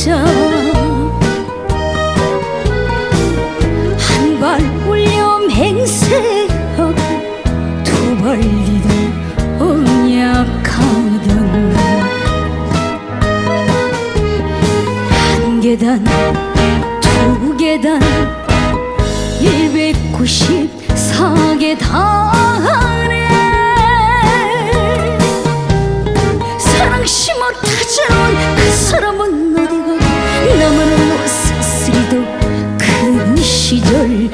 멈춰 한 번 울려 맹세하고 두번 리더 옹약하던 한 계단 두 계단 194계단 사랑 심어 타자. 시절